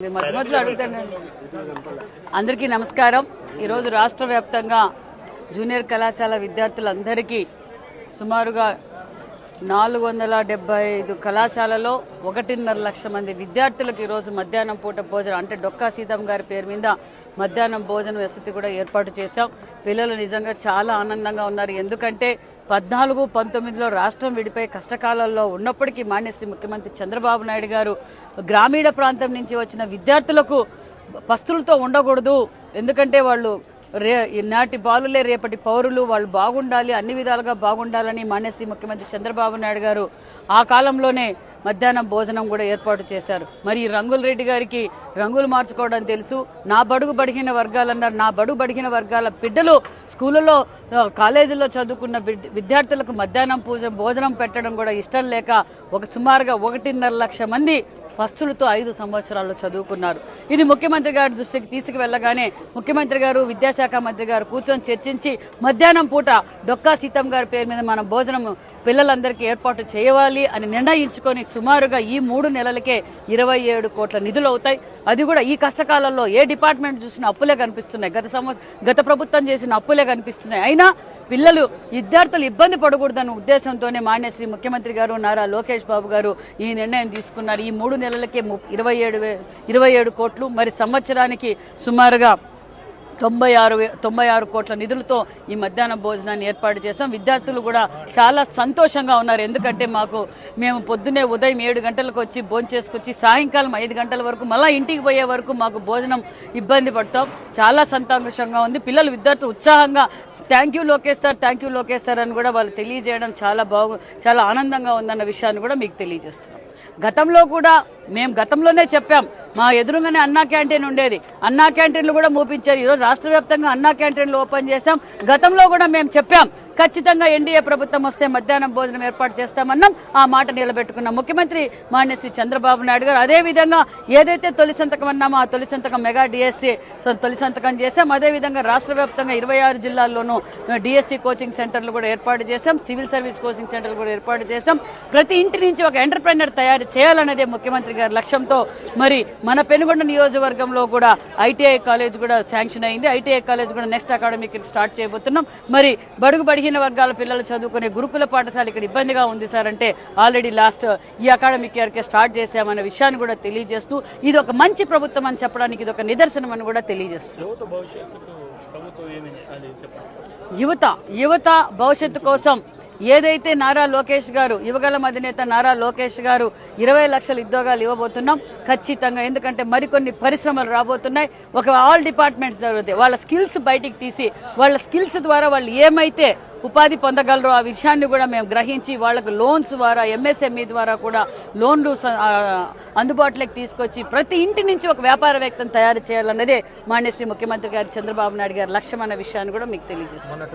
మీరు మధ్య మధ్యలో అడుగుతానండి అందరికీ నమస్కారం. ఈరోజు రాష్ట్ర వ్యాప్తంగా జూనియర్ కళాశాల విద్యార్థులందరికీ సుమారుగా నాలుగు వందల డెబ్బై ఐదు కళాశాలలో ఒకటిన్నర లక్ష మంది విద్యార్థులకు ఈరోజు మధ్యాహ్నం పూట భోజనం అంటే డొక్కా సీతం గారి పేరు మీద మధ్యాహ్నం భోజన వసతి కూడా ఏర్పాటు చేశాం. పిల్లలు నిజంగా చాలా ఆనందంగా ఉన్నారు. ఎందుకంటే పద్నాలుగు పంతొమ్మిదిలో రాష్ట్రం విడిపోయి కష్టకాలంలో ఉన్నప్పటికీ మాన్యశ్రీ ముఖ్యమంత్రి చంద్రబాబు నాయుడు గారు గ్రామీణ ప్రాంతం నుంచి వచ్చిన విద్యార్థులకు పస్తులతో ఉండకూడదు. ఎందుకంటే వాళ్ళు రే ఈనాటి బాలులే రేపటి పౌరులు వాళ్ళు బాగుండాలి అన్ని విధాలుగా బాగుండాలని మానేసి ముఖ్యమంత్రి చంద్రబాబు నాయుడు గారు ఆ కాలంలోనే మధ్యాహ్నం భోజనం కూడా ఏర్పాటు చేశారు. మరి ఈ రంగుల రెడ్డి గారికి రంగులు మార్చుకోవడం తెలుసు. నా బడుగు బడిగిన వర్గాలన్నారు. నా బడుగు బడిగిన వర్గాల బిడ్డలు స్కూళ్ళలో కాలేజీలో కాలేజీల్లో చదువుకున్న విద్యార్థులకు మధ్యాహ్నం పూజ భోజనం పెట్టడం కూడా ఇష్టం లేక ఒక సుమారుగా ఒకటిన్నర లక్ష మంది ఫస్టులతో ఐదు సంవత్సరాల్లో చదువుకున్నారు. ఇది ముఖ్యమంత్రి గారి దృష్టికి తీసుకువెళ్ళగానే ముఖ్యమంత్రి గారు విద్యాశాఖ మంత్రి గారు కూర్చొని చర్చించి మధ్యాహ్నం పూట డొక్కా సీతమ్మ గారి పేరు మీద మనం భోజనం పిల్లలందరికీ ఏర్పాటు చేయాలి అని నిర్ణయించుకొని సుమారుగా ఈ మూడు నెలలకే ఇరవై ఏడు కోట్ల నిధులు అవుతాయి. అది కూడా ఈ కష్టకాలంలో ఏ డిపార్ట్మెంట్ చూసినా అప్పులే కనిపిస్తున్నాయి. గత సంవత్సరం గత ప్రభుత్వం చేసిన అప్పులే కనిపిస్తున్నాయి. అయినా పిల్లలు విద్యార్థులు ఇబ్బంది పడకూడదన్న ఉద్దేశంతోనే మాన్యశ్రీ ముఖ్యమంత్రి గారు నారా లోకేష్ బాబు గారు ఈ నిర్ణయం తీసుకున్నారు. ఈ మూడు నెలలకే ఇరవై ఏడు ఇరవై ఏడు కోట్లు మరి సంవత్సరానికి సుమారుగా తొంభై ఆరు తొంభై ఆరు కోట్ల నిధులతో ఈ మధ్యాహ్నం భోజనాన్ని ఏర్పాటు చేశాం. విద్యార్థులు కూడా చాలా సంతోషంగా ఉన్నారు. ఎందుకంటే మాకు మేము పొద్దున్నే ఉదయం ఏడు గంటలకు వచ్చి భోజనం చేసుకొచ్చి సాయంకాలం ఐదు గంటల వరకు మళ్ళీ ఇంటికి పోయే వరకు మాకు భోజనం ఇబ్బంది పడతాం. చాలా సంతోషంగా ఉంది. పిల్లలు విద్యార్థులు ఉత్సాహంగా thank you Lokesh sir thank you Lokesh sir అని కూడా వాళ్ళు తెలియజేయడం చాలా బాగు చాలా ఆనందంగా ఉందన్న విషయాన్ని కూడా మీకు తెలియజేస్తున్నాం. గతంలో కూడా మేము గతంలోనే చెప్పాం మా ఎదురుగానే అన్నా క్యాంటీన్ ఉండేది. అన్నా క్యాంటీన్లు కూడా మూపించారు. ఈరోజు రాష్ట్ర వ్యాప్తంగా అన్నా క్యాంటీన్లు ఓపెన్ చేశాం. గతంలో కూడా మేము చెప్పాం ఖచ్చితంగా ఎన్డీఏ ప్రభుత్వం వస్తే మధ్యాహ్నం భోజనం ఏర్పాటు చేస్తామన్నాం. ఆ మాట నిలబెట్టుకున్నాం. ముఖ్యమంత్రి మాన్యశ్రీ చంద్రబాబు నాయుడు గారు అదే విధంగా ఏదైతే తొలి సంతకం అన్నామో ఆ తొలి సంతకం మెగా డిఎస్సి తొలి సంతకం చేశాం. అదే విధంగా రాష్ట్ర వ్యాప్తంగా ఇరవై ఆరు జిల్లాల్లోనూ డిఎస్సి కోచింగ్ సెంటర్లు కూడా ఏర్పాటు చేశాం. సివిల్ సర్వీస్ కోచింగ్ సెంటర్లు కూడా ఏర్పాటు చేశాం. ప్రతి ఇంటి నుంచి ఒక ఎంటర్ప్రెనర్ తయారు చేయాలనేదే ముఖ్యమంత్రి గారి లక్ష్యంతో మరి మన పెనుగొండ నియోజకవర్గంలో కూడా ఐటీఐ కాలేజ్ కూడా శాంక్షన్ అయింది. ఐటీఐ కాలేజ్ కూడా నెక్స్ట్ అకాడమిక్ స్టార్ట్ చేయబోతున్నాం. మరి బడుగు బడిగిన వర్గాల పిల్లలు చదువుకునే గురుకుల పాఠశాల ఇక్కడ ఇబ్బందిగా ఉంది సార్ అంటే ఆల్రెడీ లాస్ట్ ఈ అకాడమిక్ ఇయర్కే స్టార్ట్ చేశామనే విషయాన్ని కూడా తెలియజేస్తూ ఇది ఒక మంచి ప్రభుత్వం అని చెప్పడానికి ఇది ఒక నిదర్శనం అని కూడా తెలియజేస్తుంది యువత యువత భవిష్యత్తు కోసం ఏదైతే నారా లోకేష్ గారు యువగల అధినేత నారా లోకేష్ గారు ఇరవై లక్షల ఉద్యోగాలు ఇవ్వబోతున్నాం ఖచ్చితంగా. ఎందుకంటే మరికొన్ని పరిశ్రమలు రాబోతున్నాయి. ఒక ఆల్ డిపార్ట్మెంట్స్ జరుగుతాయి. వాళ్ళ స్కిల్స్ బయటికి తీసి వాళ్ళ స్కిల్స్ ద్వారా వాళ్ళు ఏమైతే ఉపాధి పొందగలరో ఆ విషయాన్ని కూడా మేము గ్రహించి వాళ్ళకు లోన్స్ ద్వారా ఎంఎస్ఎంఈ ద్వారా కూడా లోన్లు అందుబాటులోకి తీసుకొచ్చి ప్రతి ఇంటి నుంచి ఒక వ్యాపారవేత్తను తయారు చేయాలన్నదే మాన్యశ్రీ ముఖ్యమంత్రి గారు చంద్రబాబు నాయుడు గారి లక్ష్యం అన్న విషయాన్ని కూడా మీకు తెలియజేస్తున్నారు